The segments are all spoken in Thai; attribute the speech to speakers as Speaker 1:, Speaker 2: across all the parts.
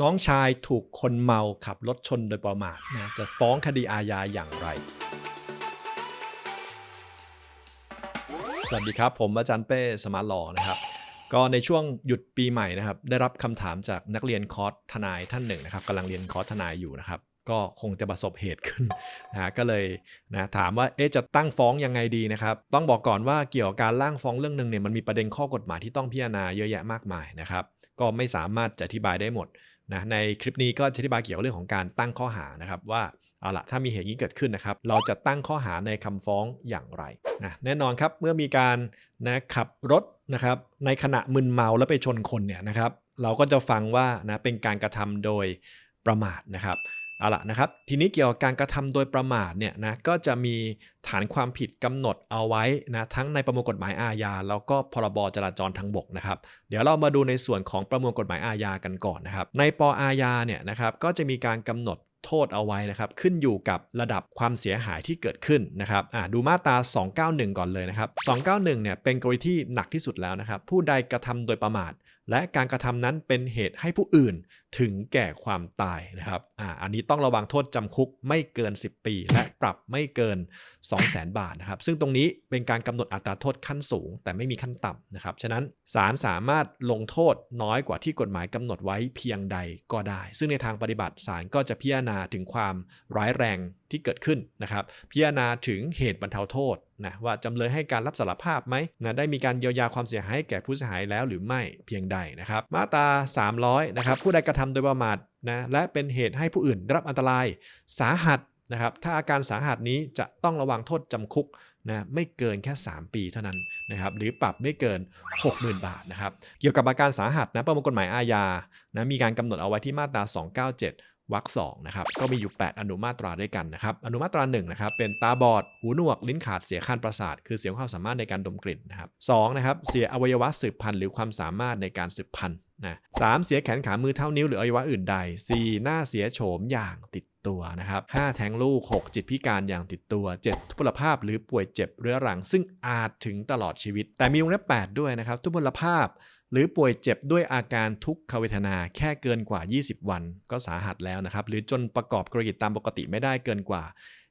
Speaker 1: น้องชายถูกคนเมาขับรถชนโดยประมาทนะจะฟ้องคดีอาญาอย่างไร สวัสดีครับ ผมอาจารย์เป้สมาร์ทลอนะครับ ก็ในช่วงหยุดปีใหม่นะครับ ได้รับคำถามจากนักเรียนคอร์สทนายท่านหนึ่งนะครับกำลังเรียนคอร์สทนายอยู่นะครับ ก็คงจะประสบเหตุขึ้นนะก็เลยนะถามว่าเอ๊ะจะตั้งฟ้องยังไงดีนะครับ ต้องบอกก่อนว่าเกี่ยวกับการร่างฟ้องเรื่องหนึ่งเนี่ยมันมีประเด็นข้อกฎหมายที่ต้องพิจารณาเยอะแยะมากมายนะครับก็ไม่สามารถจะอธิบายได้หมด นะในคลิปนี้ก็จะอธิบายเกี่ยวกับเรื่องของการตั้งข้อหานะครับว่าเอาละถ้ามีเหตุนี้เกิดขึ้นนะครับ เราจะตั้งข้อหาในคำฟ้องอย่างไรนะแน่นอนครับเมื่อมีการนะขับรถนะครับในขณะมึนเมาแล้วไปชนคนเนี่ยนะครับ เราก็จะฟังว่านะเป็นการกระทำโดยประมาทนะครับ เอาละนะครับ ทีนี้เกี่ยวกับการกระทำโดยประมาทเนี่ยนะก็จะมีฐานความผิดกำหนดเอาไว้นะทั้งในประมวลกฎหมายอาญาแล้วก็พรบจราจรทางบกนะครับ เดี๋ยวเรามาดูในส่วนของประมวลกฎหมายอาญากันก่อนนะครับ ในปอาญาเนี่ยนะครับก็จะมีการกำหนด โทษเอาไว้นะครับ ขึ้นอยู่กับระดับความเสียหายที่เกิดขึ้นนะครับดูมาตรา 291 ก่อนเลยนะครับ 291 เนี่ยเป็นกรณีที่หนักที่สุดแล้วนะครับ ผู้ใดกระทำโดยประมาท และการกระทำนั้นเป็นเหตุให้ผู้อื่นถึงแก่ความตายนะครับอ่าอันนี้ต้องระวังโทษจำคุกไม่เกิน 10 ปี และปรับไม่เกิน 200,000 บาทนะครับ ซึ่งตรงนี้เป็นการกำหนดอัตราโทษขั้นสูง แต่ไม่มีขั้นต่ำนะครับ ฉะนั้นศาลสามารถลงโทษน้อยกว่าที่กฎหมายกำหนดไว้เพียงใดก็ได้ ซึ่งในทางปฏิบัติศาลก็จะพิจารณาถึงความร้ายแรงที่เกิดขึ้นนะครับ พิจารณาถึงเหตุบรรเทาโทษนะว่าจำเลยให้การรับสารภาพไหมนะได้มีการเยียวยาความเสียหายแก่ผู้เสียหายแล้วหรือไม่เพียงใดนะครับ มาตรา 300 นะครับ ผู้ใดกระทำโดยประมาทนะและเป็นเหตุให้ผู้อื่นได้รับอันตรายสาหัสนะครับ ถ้าอาการสาหัสนี้จะต้องระวังโทษจำคุกนะไม่เกินแค่ 3 ปีเท่านั้นนะครับหรือปรับไม่เกิน 60,000 บาทนะครับเกี่ยวกับอาการสาหัสนะประมวลกฎหมายอาญานะมีการกำหนดเอาไว้ที่มาตรา 297 วรรคสองนะครับก็มีอยู่ 8 อนุมาตราด้วยกันนะครับอนุมาตรา1นะครับเป็นตาบอด หูหนวก ลิ้นขาดเสียขั้นประสาท คือเสียความสามารถในการดมกลิ่นนะครับสองนะครับเสียอวัยวะสืบพันธุ์หรือความสามารถในการสืบพันธุ์นะสามเสียแขนขามือเท่านิ้วหรืออวัยวะอื่นใด 4. หน้าเสียโฉมอย่างติด ตัวนะครับ 5. แท้งลูก 6. จิตพิการอย่างติดตัว 7. ทุพพลภาพหรือป่วยเจ็บเรื้อรัง ซึ่งอาจถึงตลอดชีวิต แต่มีวงเล็บ8ด้วยนะครับ ทุพพลภาพหรือป่วยเจ็บด้วยอาการทุกขเวทนาแค่เกินกว่า 20 วัน ก็สาหัสแล้วนะครับ หรือจนประกอบกรกิจตามปกติไม่ได้เกินกว่า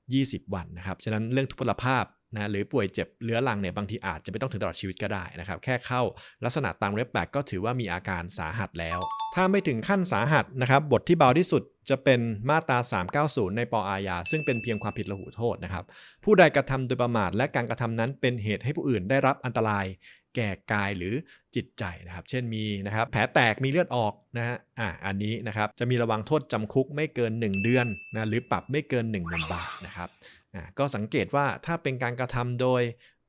Speaker 1: 20 วันนะครับฉะนั้นเรื่องทุพพลภาพนะหรือป่วยเจ็บเรื้อรังเนี่ยบางทีอาจจะไม่ต้องถึงตลอดชีวิตก็ได้นะครับ แค่เข้าลักษณะตามเรฟแบกก็ถือว่ามีอาการสาหัสแล้ว ถ้าไม่ถึงขั้นสาหัสนะครับบทที่เบาที่สุด จะเป็นมาตรา 390 ในปอาญาซึ่งเป็นเพียงความผิดระหูโทษนะครับ ผู้ใดกระทำโดยประมาทและการกระทำนั้นเป็นเหตุให้ผู้อื่นได้รับอันตราย แก่กายหรือจิตใจนะครับ เช่นมีนะครับแผลแตกมีเลือดออกนะฮะอ่าอันนี้นะครับจะมีระวังโทษจำคุกไม่เกิน 1 เดือนนะหรือปรับไม่เกิน1 0,000บาทนะครับอ่าก็สังเกตว่าถ้าเป็นการกระทำโดย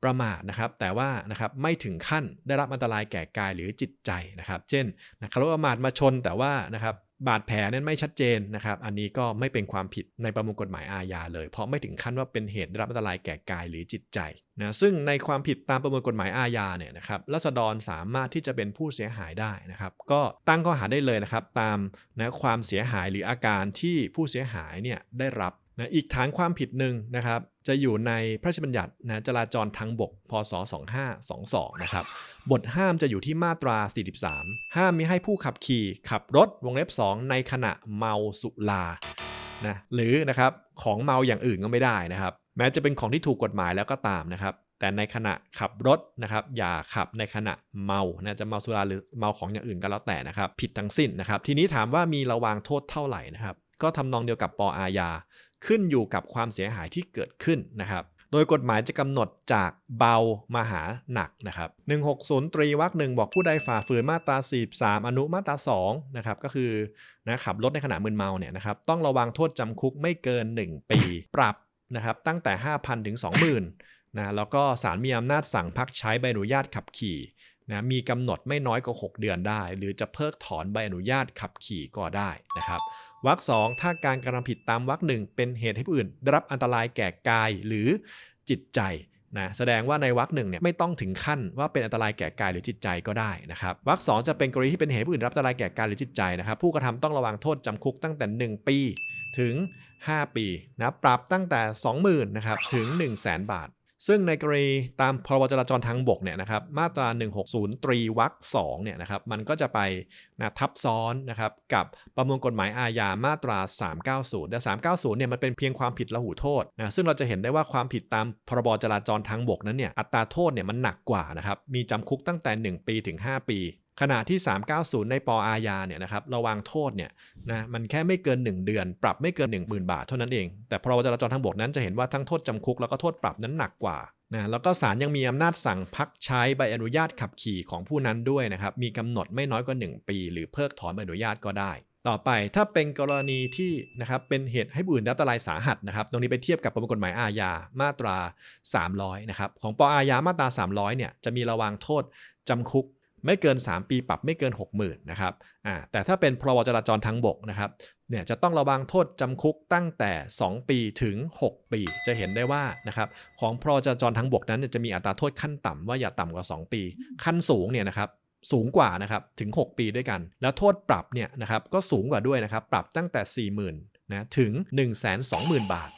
Speaker 1: ประมาทนะครับแต่ว่านะครับไม่ถึงขั้นได้รับอันตรายแก่กายหรือจิตใจนะครับ เช่นนะครับประมาทมาชนแต่ว่านะครับ บาดแผลนั้นไม่ชัดเจนนะครับ อันนี้ก็ไม่เป็นความผิดในประมวลกฎหมายอาญาเลย เพราะไม่ถึงขั้นว่าเป็นเหตุได้รับอันตรายแก่กายหรือจิตใจนะซึ่งในความผิดตามประมวลกฎหมายอาญาเนี่ยนะครับรัษฎรสามารถที่จะเป็นผู้เสียหายได้นะครับ ก็ตั้งข้อหาได้เลยนะครับ ตามนะความเสียหายหรืออาการที่ผู้เสียหายเนี่ยได้รับนะอีกฐานความผิดหนึ่งนะครับ จะอยู่ในพระราชบัญญัตินะจราจรทางบก พศ 2522 นะครับ บทห้ามจะอยู่ที่มาตรา 43 ห้ามมิให้ผู้ขับขี่ขับรถวงเล็บ 2 ในขณะเมาสุรานะหรือนะครับของเมาอย่างอื่นก็ไม่ได้นะครับ แม้จะเป็นของที่ถูกกฎหมายแล้วก็ตามนะครับ แต่ในขณะขับรถนะครับ อย่าขับในขณะเมานะจะเมาสุราหรือเมาของอย่างอื่นก็แล้วแต่นะครับ ผิดทั้งสิ้นนะครับ ทีนี้ถามว่ามีระวางโทษเท่าไหร่นะครับ ก็ทำนองเดียวกับปออาญาขึ้นอยู่กับความเสียหายที่เกิดขึ้นนะครับ โดยกฎหมายจะกำหนดจากเบามาหาหนักนะครับ 160ตรีวรรคหนึ่งบอกผู้ใดฝ่าฝืนมาตรา43อนุมาตรา2นะครับก็คือนะขับรถในขณะมึนเมาเนี่ยนะครับต้องระวังโทษจำคุกไม่เกิน 1 ปี ปรับนะครับตั้งแต่ 5,000 ถึง 20,000นะแล้วก็ศาลมีอำนาจสั่งพักใช้ใบอนุญาตขับขี่ นะมีกำหนดไม่น้อยกว่า 6 เดือนได้ หรือจะเพิกถอนใบอนุญาตขับขี่ก็ได้นะครับวรรคสองถ้าการกระทำผิดตามวรรคหนึ่งเป็นเหตุให้ผู้อื่น ได้รับอันตรายแก่กายหรือจิตใจนะแสดงว่าในวรรคหนึ่งเนี่ยไม่ต้องถึงขั้นว่าเป็นอันตรายแก่กายหรือจิตใจก็ได้นะครับวรรคสองจะเป็นกรณีที่เป็นเหตุให้ผู้อื่นรับอันตรายแก่กายหรือจิตใจนะครับผู้กระทำต้องระวังโทษจำคุกตั้งแต่ 1 ปีถึง 5 ปีนะปรับตั้งแต่ 20,000นะครับถึง 1 0 0 0 0แบาท ซึ่งในกรณีตามพรบจราจรทางบกเนี่ยนะครับมาตรา 160ตรีวรรค2เนี่ยนะครับมันก็จะไปนะทับซ้อนนะครับกับประมวลกฎหมายอาญามาตรา 390 แต่ 390เนี่ยมันเป็นเพียงความผิดละหูโทษนะซึ่งเราจะเห็นได้ว่าความผิดตามพรบจราจรทางบกนั้นเนี่ยอัตราโทษเนี่ยมันหนักกว่านะครับมีจำคุกตั้งแต่ 1 ปีถึง 5 ปี ขณะที่ 390 ในปออาญาเนี่ยนะครับระวางโทษเนี่ยนะมันแค่ไม่เกิน 1 เดือน ปรับไม่เกิน 10,000 บาทเท่านั้นเอง แต่พรบจราจรทางบกนั้นจะเห็นว่าทั้งโทษจำคุกแล้วก็โทษปรับนั้นหนักกว่านะแล้วก็ศาลยังมีอำนาจสั่งพักใช้ใบอนุญาตขับขี่ของผู้นั้นด้วยนะครับมีกำหนดไม่น้อยกว่า 1 ปี หรือเพิกถอนใบอนุญาตก็ได้ ต่อไปถ้าเป็นกรณีที่นะครับเป็นเหตุให้ผู้อื่นรับอันตรายสาหัสนะครับตรงนี้ไปเทียบกับประมวลกฎหมายอาญามาตรา 300นะครับของปออาญามาตรา 300เนี่ยจะมีระวางโทษจำคุก ไม่เกิน 3 ปีปรับไม่เกิน 60,000นะครับอ่าแต่ถ้าเป็นพรบจราจรทางบกนะครับเนี่ยจะต้องระวังโทษจำคุกตั้งแต่ 2 ปีถึง 6 ปี จะเห็นได้ว่านะครับของพรบจราจรทางบกนั้นจะมีอัตราโทษขั้นต่ำว่าอย่าต่ำกว่า 2 ปี ขั้นสูงเนี่ยนะครับสูงกว่านะครับถึง 6 ปีด้วยกัน แล้วโทษปรับเนี่ยนะครับก็สูงกว่าด้วยนะครับปรับตั้งแต่ 40,000นะถึง 120,000 บาท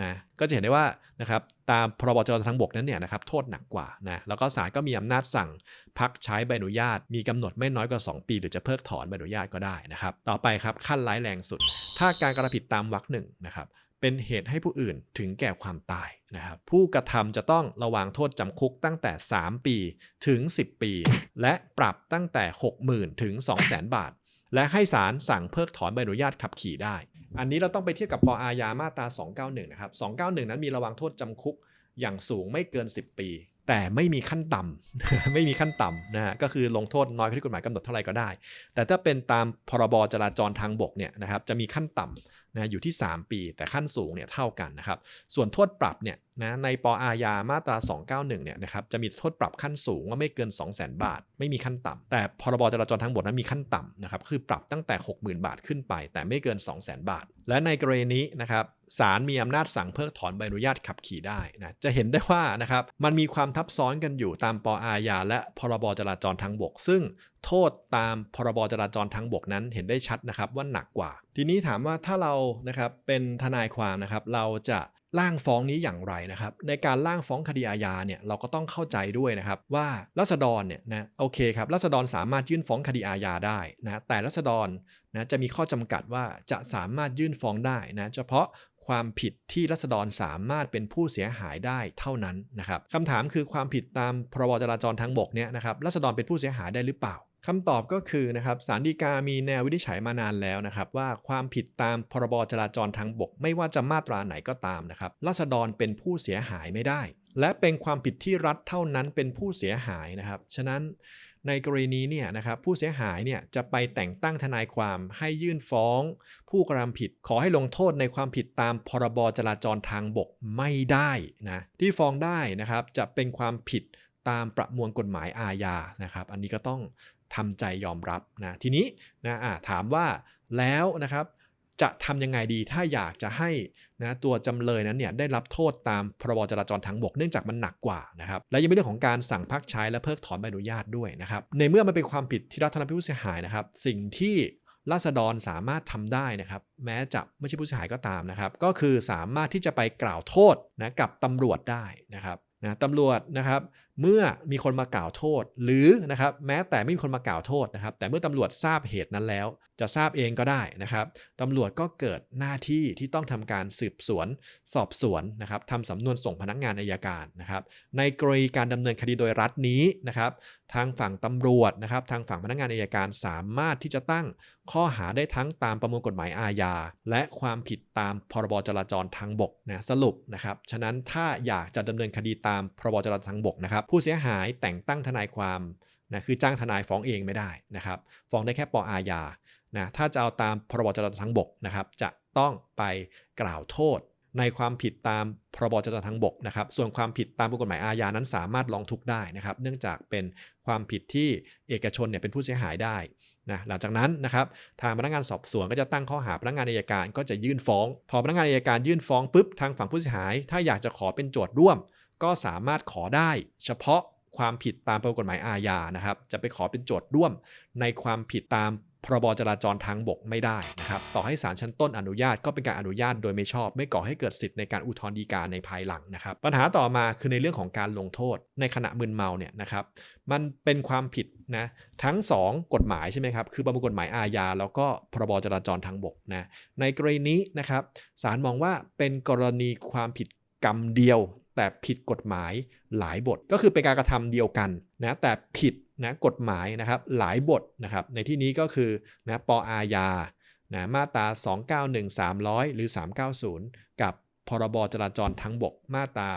Speaker 1: นะก็จะเห็นได้ว่านะครับตามพรบจราจรทางบกนั้นเนี่ยนะครับโทษหนักกว่านะแล้วก็ศาลก็มีอำนาจสั่งพักใช้ใบอนุญาต มีกำหนดไม่น้อยกว่า 2 ปี หรือจะเพิกถอนใบอนุญาตก็ได้นะครับต่อไปครับขั้นร้ายแรงสุด ถ้าการกระทำผิดตามวรรคหนึ่งนะครับเป็นเหตุให้ผู้อื่นถึงแก่ความตายนะครับผู้กระทำจะต้องระวางโทษจำคุกตั้งแต่ 3 ปีถึง 10 ปี และปรับตั้งแต่ 60,000 ถึง 200,000 บาท และให้ศาลสั่งเพิกถอนใบอนุญาตขับขี่ได้ อันนี้เราต้องไปเทียบกับปออาญามาตรา291นะครับ291 นั้นมีระวังโทษจำคุกอย่างสูงไม่เกิน 10 ปี แต่ไม่มีขั้นต่ำไม่มีขั้นต่ำนะฮะก็คือลงโทษน้อยกว่าที่กฎหมายกำหนดเท่าไหร่ก็ได้ แต่ถ้าเป็นตามพรบจราจรทางบกเนี่ยนะครับจะมีขั้นต่ำนะอยู่ที่ 3 ปี แต่ขั้นสูงเนี่ยเท่ากันนะครับส่วนโทษปรับเนี่ยนะในปออาญามาตรา 291เนี่ยนะครับจะมีโทษปรับขั้นสูงว่าไม่เกิน 200,000 บาท ไม่มีขั้นต่ำแต่พรบจราจรทางบกนั้นมีขั้นต่ำนะครับคือปรับตั้งแต่ 60,000 บาทขึ้นไป แต่ไม่เกิน 200,000 บาท และในกรณีนี้นะครับ ศาลมีอำนาจสั่งเพิกถอนใบอนุญาตขับขี่ได้นะจะเห็นได้ว่านะครับมันมีความทับซ้อนกันอยู่ตามปออาญาและพรบจราจรทางบก ซึ่งโทษตามพรบจราจรทางบกนั้นเห็นได้ชัดนะครับว่าหนักกว่า ทีนี้ถามว่าถ้าเรานะครับเป็นทนายความนะครับเราจะร่างฟ้องนี้อย่างไรนะครับในการร่างฟ้องคดีอาญาเนี่ยเราก็ต้องเข้าใจด้วยนะครับว่ารัษฎรเนี่ยนะโอเคครับรัษฎรสามารถยื่นฟ้องคดีอาญาได้นะแต่รัษฎรนะจะมีข้อจำกัดว่าจะสามารถยื่นฟ้องได้นะเฉพาะ ความผิดที่รัษฎรสามารถเป็นผู้เสียหายได้เท่านั้นนะครับคำถามคือความผิดตามพรบจราจรทางบกเนี่ยนะครับรัษฎรเป็นผู้เสียหายได้หรือเปล่าคำตอบก็คือนะครับสารดีกามีแนววินิจฉัยมานานแล้วนะครับ ว่าความผิดตามพรบจราจรทางบก ไม่ว่าจะมาตราไหนก็ตามนะครับรัษฎรเป็นผู้เสียหายไม่ได้ และเป็นความผิดที่รัฐเท่านั้นเป็นผู้เสียหายนะครับ ฉะนั้น ในกรณีนี้เนี่ยนะครับผู้เสียหายเนี่ยจะไปแต่งตั้งทนายความให้ยื่นฟ้อง ผู้กระทำผิดขอให้ลงโทษในความผิดตามพรบจราจรทางบกไม่ได้นะที่ฟ้องได้นะครับจะเป็นความผิดตามประมวลกฎหมายอาญานะครับ อันนี้ก็ต้องทำใจยอมรับนะทีนี้นะะถามว่าแล้วนะครับ จะทำยังไงดีถ้าอยากจะให้นะตัวจำเลยนั้นเนี่ยได้รับโทษตามพรบจราจรทางบกเนื่องจากมันหนักกว่านะครับและยังมีเรื่องของการสั่งพักใช้และเพิกถอนใบอนุญาตด้วยนะครับในเมื่อมันเป็นความผิดที่รัฐทำให้ผู้เสียหายนะครับ สิ่งที่ราษฎรสามารถทำได้นะครับ แม้จะไม่ใช่ผู้เสียหายก็ตามนะครับ ก็คือสามารถที่จะไปกล่าวโทษนะกับตำรวจได้นะครับนะตำรวจนะครับเมื่อมีคนมากล่าวโทษ หรือนะครับแม้แต่ไม่มีคนมากล่าวโทษนะครับ แต่เมื่อตำรวจทราบเหตุนั้นแล้ว จะทราบเองก็ได้นะครับตำรวจก็เกิดหน้าที่ที่ต้องทำการสืบสวน สอบสวนนะครับทำสำนวนส่งพนักงงานอายการนะครับ ในกรณีการดำเนินคดีโดยรัฐนี้นะครับ ทางฝั่งตำรวจนะครับ ทางฝั่งพนักงงานอายการสามารถที่จะตั้งข้อหาได้ทั้งตามประมวลกฎหมายอาญาและความผิดตามพรบจราจรทางบกนะสรุปนะครับฉะนั้นถ้าอยากจะดำเนินคดีตามพรบจราจรทางบกนะครับผู้เสียหายแต่งตั้งทนายความนะคือจ้างทนายฟ้องเองไม่ได้นะครับฟ้องได้แค่ปออาญานะถ้าจะเอาตามพรบจราจรทางบกนะครับจะต้องไปกล่าวโทษ ในความผิดตามพรบจราจรทางบกนะครับส่วนความผิดตามกฎหมายอาญานั้นสามารถร้องทุกข์ได้นะครับ เนื่องจากเป็นความผิดที่เอกชนเนี่ยเป็นผู้เสียหายได้นะหลังจากนั้นนะครับทางพนักงานสอบสวนก็จะตั้งข้อหาพนักงานอายการก็จะยื่นฟ้อง พอพนักงานอายการยื่นฟ้องปุ๊บทางฝั่งผู้เสียหาย ถ้าอยากจะขอเป็นโจทย์ร่วม ก็สามารถขอได้เฉพาะความผิดตามประมวลกฎหมายอาญานะครับ จะไปขอเป็นโจทย์ร่วมในความผิดตามพรบจราจรทางบกไม่ได้นะครับ ต่อให้ศาลชั้นต้นอนุญาตก็เป็นการอนุญาตโดยไม่ชอบ ไม่ก่อให้เกิดสิทธิ์ในการอุทธรณ์ฎีกาในภายหลังนะครับ ปัญหาต่อมาคือในเรื่องของการลงโทษในขณะมึนเมาเนี่ยนะครับ มันเป็นความผิดนะทั้ง 2 กฎหมายใช่ไหมครับ คือประมวลกฎหมายอาญาแล้วก็พรบจราจรทางบกนะ ในกรณีนี้นะครับศาลมองว่าเป็นกรณีความผิดกรรมเดียว แต่ผิดกฎหมายหลายบท ก็คือเป็นการกระทำเดียวกันนะแต่ผิดนะกฎหมายนะครับหลายบทนะครับในที่นี้ก็คือนะปอาญานะมาตรา 291 300 หรือ 390 กับ พรบจราจรทั้งบกมาตรา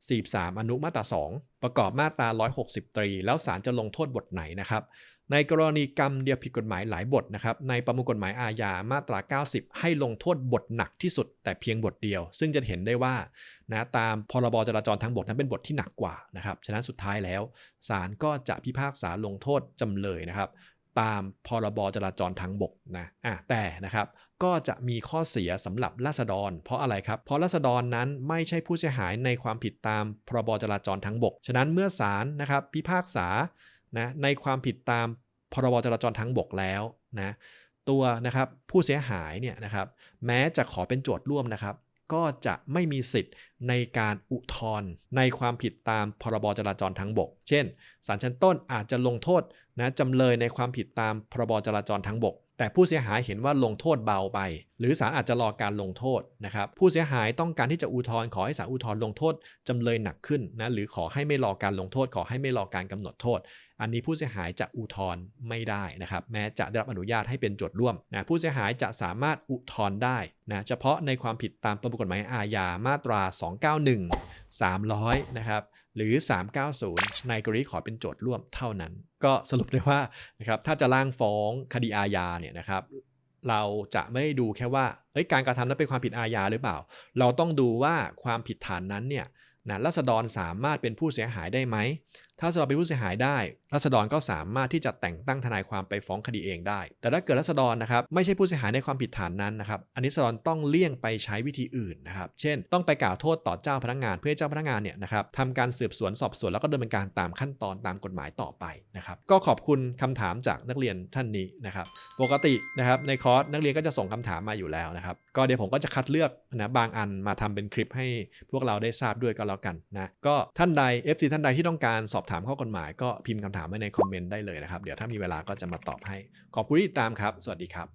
Speaker 1: 43 อนุมาตรา 2 ประกอบมาตรา 160 ตรี แล้วศาลจะลงโทษบทไหนนะครับ ในกรณีกรรมเดียวผิดกฎหมายหลายบทนะครับ ในประมวลกฎหมายอาญามาตรา 90 ให้ลงโทษบทหนักที่สุด แต่เพียงบทเดียว ซึ่งจะเห็นได้ว่านะตามพรบจราจรทางบกนั้นเป็นบทที่หนักกว่านะครับ ฉะนั้นสุดท้ายแล้วศาลก็จะพิพากษาลงโทษจำเลยนะครับ ตามพรบจราจรทางบกนะอะแต่นะครับก็จะมีข้อเสียสำหรับราษฎร เพราะอะไรครับ เพราะราษฎรนั้นไม่ใช่ผู้เสียหายในความผิดตามพรบจราจรทางบก ฉะนั้นเมื่อศาลนะครับพิพากษานะในความผิดตามพรบจราจรทางบกแล้วนะตัวนะครับผู้เสียหายเนี่ยนะครับแม้จะขอเป็นโจทย์ร่วมนะครับ ก็จะไม่มีสิทธิ์ในการอุทธรณ์ในความผิดตามพรบจราจรทางบก เช่นศาลชั้นต้นอาจจะลงโทษนะจำเลยในความผิดตามพรบจราจรทางบก แต่ผู้เสียหายเห็นว่าลงโทษเบาไป หรือศาลอาจจะรอการลงโทษนะครับผู้เสียหายต้องการที่จะอุทธรณ์ขอให้ศาลอุทธรณ์ลงโทษจำเลยหนักขึ้นนะหรือขอให้ไม่รอการลงโทษ ขอให้ไม่รอการกำหนดโทษ อันนี้ผู้เสียหายจะอุทธรณ์ไม่ได้นะครับแม้จะได้รับอนุญาตให้เป็นโจทย์ร่วมนะผู้เสียหายจะสามารถอุทธรณ์ได้นะเฉพาะในความผิดตามประมวลกฎหมายอาญามาตรา 291 300 นะครับหรือ 390 ในกรณีขอเป็นโจทย์ร่วมเท่านั้น ก็สรุปได้ว่านะครับถ้าจะร่างฟ้องคดีอาญาเนี่ยนะครับเราจะไม่ดูแค่ว่าเอ้ยการกระทำนั้นเป็นความผิดอาญาหรือเปล่า เราต้องดูว่าความผิดฐานนั้นเนี่ยนะรัษฎรสามารถเป็นผู้เสียหายได้ไหม ถ้ารัษฎรเป็นผู้เสียหายได้รัษฎรก็สามารถที่จะแต่งตั้งทนายความไปฟ้องคดีเองได้ แต่ถ้าเกิดรัษฎรนะครับไม่ใช่ผู้เสียหายในความผิดฐานนั้นนะครับอันนี้รัษฎรต้องเลี่ยงไปใช้วิธีอื่นนะครับเช่น ต้องไปกล่าวโทษต่อเจ้าพนักงานเพื่อให้เจ้าพนักงานเนี่ยนะครับทำการสืบสวนสอบสวนแล้วก็ดำเนินการตามขั้นตอนตามกฎหมายต่อไปนะครับก็ขอบคุณคำถามจากนักเรียนท่านนี้นะครับปกตินะครับในคอร์สนักเรียนก็จะส่งคำถามมาอยู่แล้วนะครับก็เดี๋ยวผมก็จะคัดเลือกนะบางอันมาทำเป็นคลิปให้พวกเราได้ทราบด้วยก็แล้วกันนะก็ท่านใด FC ท่านใดที่ต้องการสอบถามข้อกฎหมายก็พิมพ์คำถามไว้ในคอมเมนต์ได้เลยนะครับ เดี๋ยวถ้ามีเวลาก็จะมาตอบให้ ขอบคุณที่ติดตามครับ สวัสดีครับ